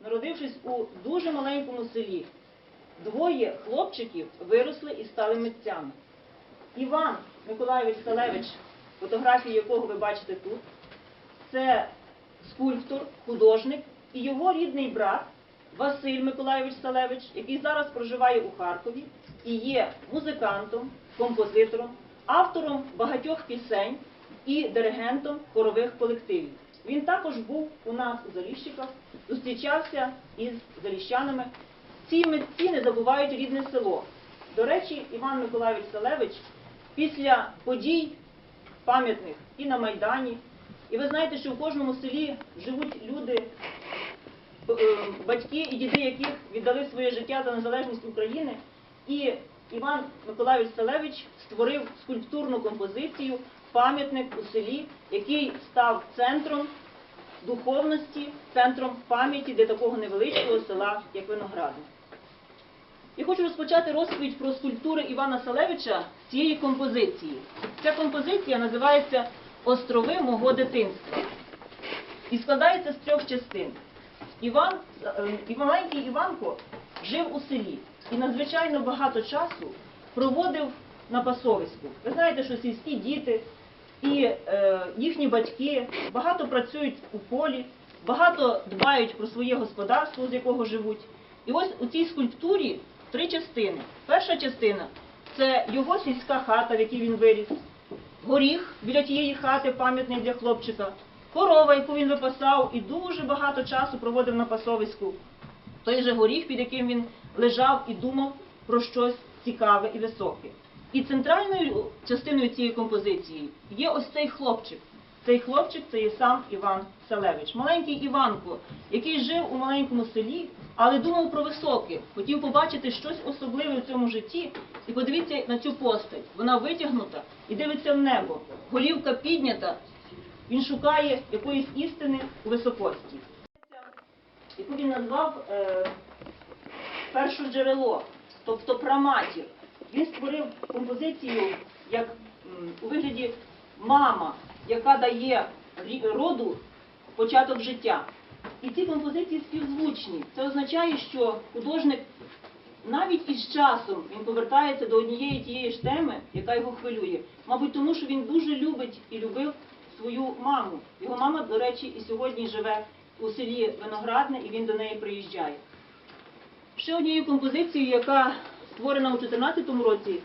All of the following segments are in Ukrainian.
народившись у дуже маленькому селі, двоє хлопчиків виросли і стали митцями. Іван Миколайович Салевич, фотографії якого ви бачите тут, це скульптор, художник і його рідний брат Василь Миколайович Салевич, який зараз проживає у Харкові і є музикантом, композитором, автором багатьох пісень і диригентом хорових колективів. Він також був у нас у Заліщиках, зустрічався із заліщанами. Ці митці не забувають рідне село. До речі, Іван Миколайович Салевич після подій пам'ятних і на Майдані, і ви знаєте, що в кожному селі живуть люди, е, батьки і діди, яких віддали своє життя за незалежність України. І Іван Миколайович Салевич створив скульптурну композицію пам'ятник у селі, який став центром духовності, центром пам'яті для такого невеличкого села, як Виноградне. Я хочу розпочати розповідь про скульптури Івана Салевича з цієї композиції. Ця композиція називається Острови мого дитинства і складається з трьох частин. Іван, е, маленький Іванко жив у селі і надзвичайно багато часу проводив на пасовиську. Ви знаєте, що сільські діти і е, їхні батьки багато працюють у полі, багато дбають про своє господарство, з якого живуть. І ось у цій скульптурі три частини. Перша частина це його сільська хата, в якій він виріс, горіх біля тієї хати, пам'ятний для хлопчика, корова, яку він випасав і дуже багато часу проводив на пасовиську. Той же горіх, під яким він лежав і думав про щось цікаве і високе. І центральною частиною цієї композиції є ось цей хлопчик. Цей хлопчик це є сам Іван Салевич, маленький Іванко, який жив у маленькому селі, але думав про високе, хотів побачити щось особливе в цьому житті. І подивіться на цю постать. Вона витягнута і дивиться в небо. Голівка піднята. Він шукає якоїсь істини у високості, яку він назвав е, перше джерело, тобто праматір. Він створив композицію як у вигляді мама, яка дає роду початок життя. І ці композиції співзвучні. Це означає, що художник навіть із часом він повертається до однієї тієї ж теми, яка його хвилює. Мабуть, тому що він дуже любить і любив свою маму. Його мама, до речі, і сьогодні живе у селі Виноградне, і він до неї приїжджає. Ще однією композицією, яка створена у 2014 році,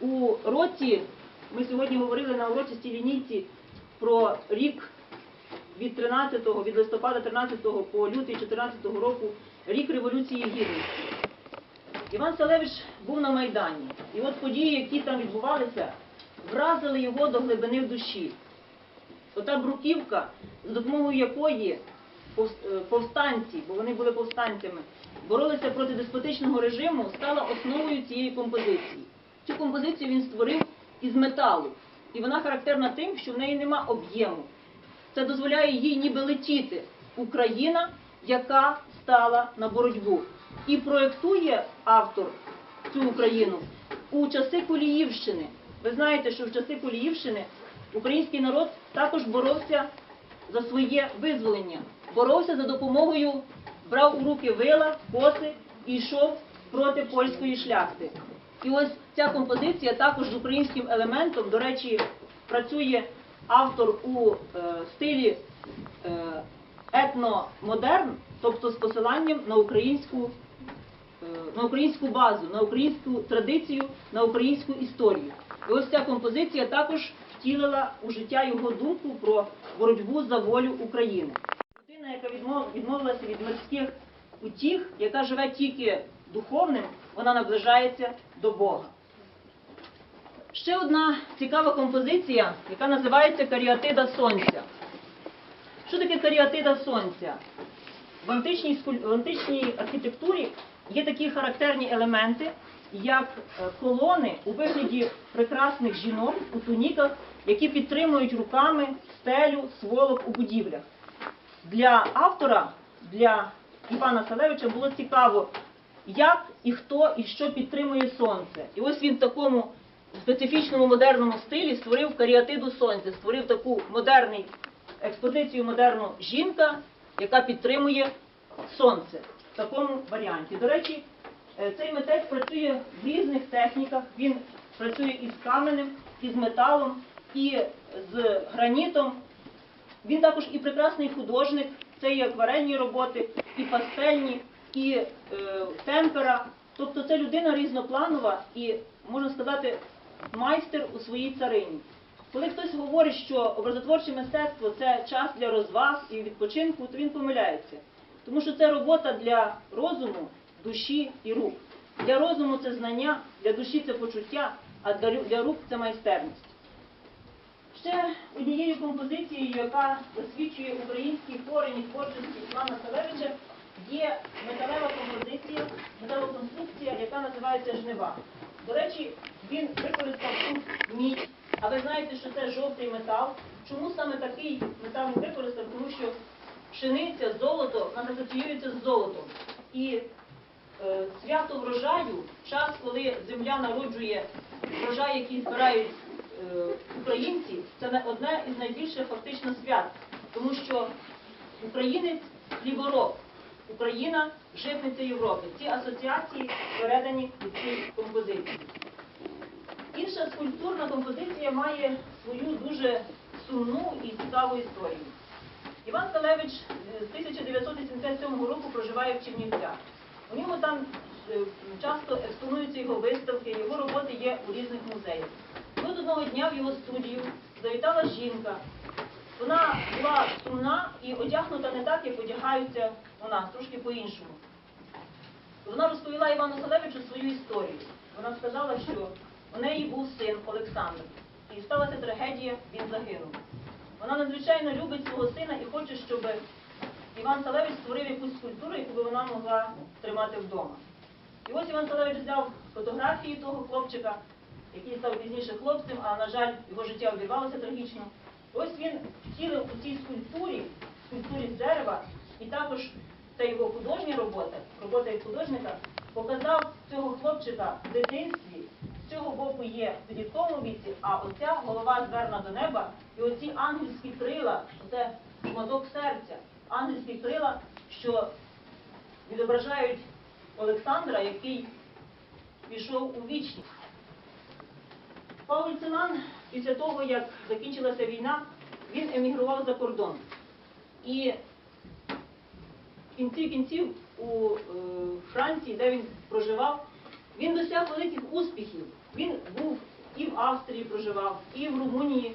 у році, ми сьогодні говорили на уроці стій лінійці про рік від 13-го, від листопада 13-го по лютий 14-го року, рік Революції Гідності. Іван Салевич був на Майдані. І от події, які там відбувалися, вразили його до глибини в душі. Ота бруківка, за допомогою якої повстанці, бо вони були повстанцями, боролися проти деспотичного режиму, стала основою цієї композиції. Цю композицію він створив із металу. І вона характерна тим, що в неї нема об'єму. Це дозволяє їй ніби летіти. Україна, яка стала на боротьбу. І проєктує автор цю Україну у часи Коліївщини. Ви знаєте, що в часи Коліївщини український народ також боровся за своє визволення, боровся за допомогою, брав у руки вила, коси і йшов проти польської шляхти. І ось ця композиція також з українським елементом, до речі, працює автор у е, стилі е, етномодерн, тобто з посиланням на українську, е, на українську базу, на українську традицію, на українську історію. І ось ця композиція також втілила у життя його думку про боротьбу за волю України. Яка відмовилася від мирських утіх, яка живе тільки духовним, вона наближається до Бога. Ще одна цікава композиція, яка називається Каріатида Сонця. Що таке каріатида сонця? В античній, в античній архітектурі є такі характерні елементи, як е, колони у вигляді прекрасних жінок у туніках, які підтримують руками стелю, сволок у будівлях. Для автора, для Івана Салевича було цікаво, як і хто і що підтримує сонце. І ось він в такому специфічному модерному стилі створив каріатиду сонця, створив таку модерний експозицію модерну жінка, яка підтримує сонце в такому варіанті. До речі, е, цей митець працює в різних техніках. Він працює із каменем, із металом, і з гранітом. Він також і прекрасний художник. Це і акварельні роботи, і пастельні, і е, темпера. Тобто це людина різнопланова і, можна сказати, майстер у своїй царині. Коли хтось говорить, що образотворче мистецтво це час для розваг і відпочинку, то він помиляється. Тому що це робота для розуму, душі і рук. Для розуму це знання, для душі це почуття, а для рук це майстерність. Ще однією композицією, яка засвідчує український корінь і творчості Івана Салевича, є металева композиція, металева конструкція, яка називається жнива. До речі, він використав тут мідь, а ви знаєте, що це жовтий метал. Чому саме такий метал він використав? Тому що пшениця, золото нас асоціюється з золотом. І е, свято врожаю, час, коли земля народжує врожай, який збирають українці, це не одне із найбільших фактично свят, тому що українець хлібороб, Україна житниця Європи. Ці асоціації передані у цій композиції. Інша скульптурна композиція має свою дуже сумну і цікаву історію. Іван Салевич е, з 1987 року проживає в Чернівцях. У нього там е, часто експонуються його виставки, його роботи є у різних музеях. І от одного дня в його студію завітала жінка. Вона була сумна і одягнута не так, як одягаються у нас, трошки по-іншому. Вона розповіла Івану Салевичу свою історію. Вона сказала, що у неї був син Олександр. І сталася трагедія, він загинув. Вона надзвичайно любить свого сина і хоче, щоб Іван Салевич створив якусь скульптуру, яку би вона могла тримати вдома. І ось Іван Салевич взяв фотографії того хлопчика, який став пізніше хлопцем, а на жаль, його життя обірвалося трагічно. Ось він втілив у цій скульптурі, скульптурі дерева, і також це його художня робота, робота як художника, показав цього хлопчика в дитинстві. З цього боку є в підлітковому віці, а оця голова зверна до неба, і оці ангельські крила, оце шматок серця, ангельські крила, що відображають Олександра, який пішов у вічність. Павло Циман після того, як закінчилася війна, він емігрував за кордон. І в кінці кінців у е, Франції, де він проживав, він досяг великих успіхів. Він був і в Австрії проживав, і в Румунії,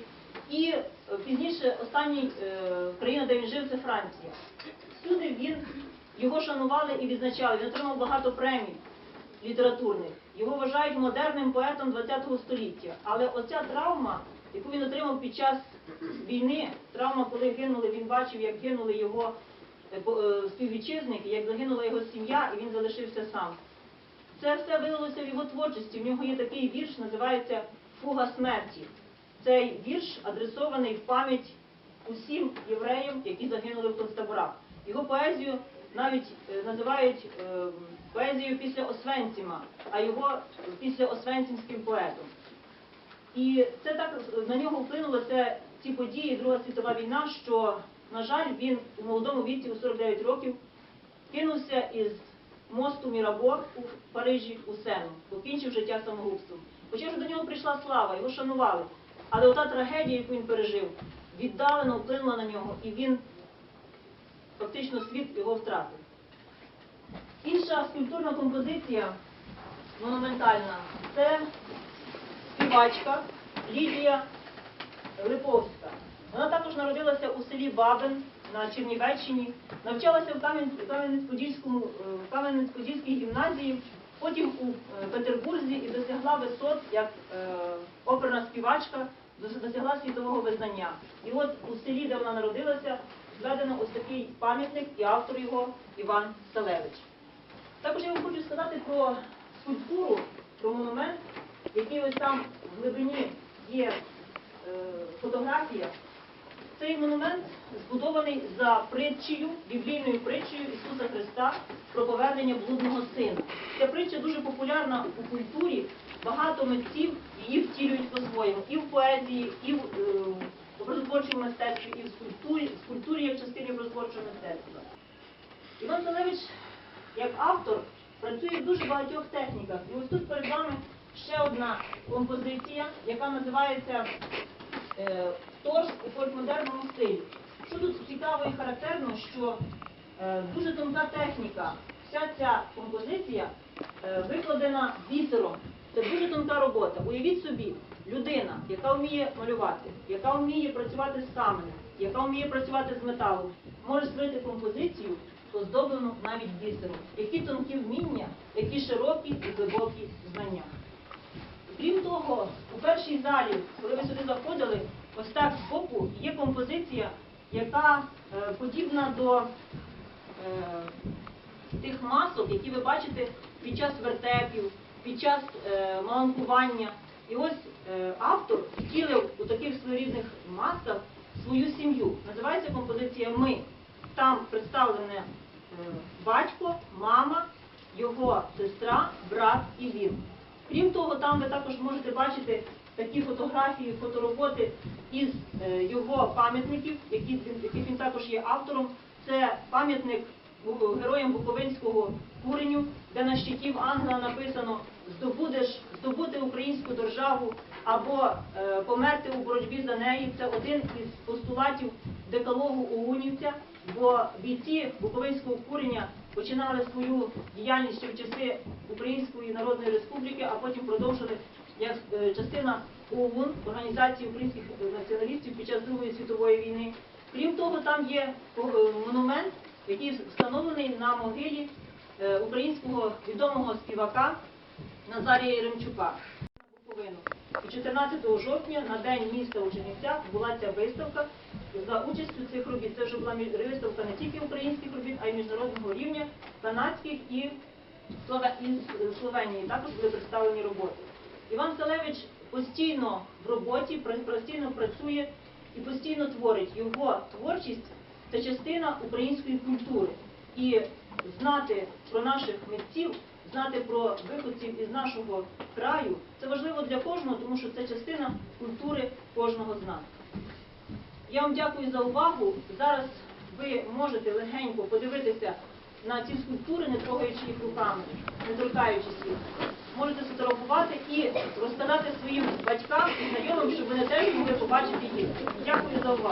і е, пізніше останній е, країна, де він жив, це Франція. Всюди він його шанували і відзначали. Він отримав багато премій літературних. Його вважають модерним поетом ХХ століття. Але оця травма, яку він отримав під час війни, травма, коли гинули, він бачив, як гинули його е, е, співвітчизники, як загинула його сім'я, і він залишився сам. Це все вилилося в його творчості. В нього є такий вірш, називається Фуга смерті. Цей вірш адресований в пам'ять усім євреям, які загинули в концтаборах. Його поезію навіть е, називають е, поезією після Освенціма, а його після Освенцімським поетом. І це так на нього вплинуло це ці події, Друга світова війна, що, на жаль, він у молодому віці, у 49 років, кинувся із мосту Мірабо у Парижі у Сену, покінчив життя самогубством. Хоча ж до нього прийшла слава, його шанували. Але ота трагедія, яку він пережив, віддалено вплинула на нього, і він фактично світ його втратив. Інша скульптурна композиція монументальна це співачка Лідія Липовська. Вона також народилася у селі Бабин на Чернівеччині, навчалася в е, Кам'янець-Подільській гімназії, потім у е, Петербурзі і досягла висот як е, оперна співачка, досягла світового визнання. І от у селі, де вона народилася, зведено ось такий пам'ятник і автор його Іван Салевич. Також я вам хочу сказати про скульптуру, про монумент, який ось там в глибині є е, фотографія. Цей монумент збудований за притчею, біблійною притчею Ісуса Христа про повернення блудного сина. Ця притча дуже популярна у культурі. Багато митців її втілюють по-своєму і в поезії, і в образотворчому мистецтві, і в скульптурі, в скульптурі як частині образотворчого мистецтва. Іван Залевич, як автор, працює в дуже багатьох техніках. І ось тут перед вами ще одна композиція, яка називається е, Торс у фолькмодерному стилі. Що тут цікаво і характерно, що е, дуже тонка техніка. Вся ця композиція е, викладена бісером. Це дуже тонка робота. Уявіть собі, людина, яка вміє малювати, яка вміє працювати з каменем, яка вміє працювати з металом, може створити композицію, оздоблену навіть бісером. Які тонкі вміння, які широкі і глибокі знання. Крім того, у першій залі, коли ви сюди заходили, ось так збоку є композиція, яка е, подібна до е, тих масок, які ви бачите під час вертепів, під час е, маланкування. І ось е, автор втілив у таких своєрідних масках свою сім'ю. Називається композиція Ми. Там представлене е, батько, мама, його сестра, брат і він. Крім того, там ви також можете бачити такі фотографії, фотороботи із е, його пам'ятників, яких він також є автором. Це пам'ятник Бу- героям Буковинського куреню, де на щитів ангела написано здобудеш здобути українську державу або е, померти у боротьбі за неї. Це один із постулатів декалогу Уунівця, бо бійці Буковинського куреня починали свою діяльність в часи Української Народної Республіки, а потім продовжили як е, частина ОУН, Організації українських націоналістів під час Другої світової війни. Крім того, там є е, монумент, який встановлений на могилі е, українського відомого співака Назарія Єремчука. І 14 жовтня на день міста у Чернівцях була ця виставка за участю цих робіт. Це вже була виставка не тільки українських робіт, а й міжнародного рівня, канадських і Словенії. Також були представлені роботи. Іван Салевич постійно в роботі, постійно працює і постійно творить. Його творчість це частина української культури. І знати про наших митців, знати про виходців із нашого краю, це важливо для кожного, тому що це частина культури кожного з нас. Я вам дякую за увагу. Зараз ви можете легенько подивитися на ці скульптури, не трогаючи їх руками, не торкаючись їх. Можете сфотографувати і розказати своїм батькам і знайомим, щоб вони теж могли побачити їх. Дякую за увагу.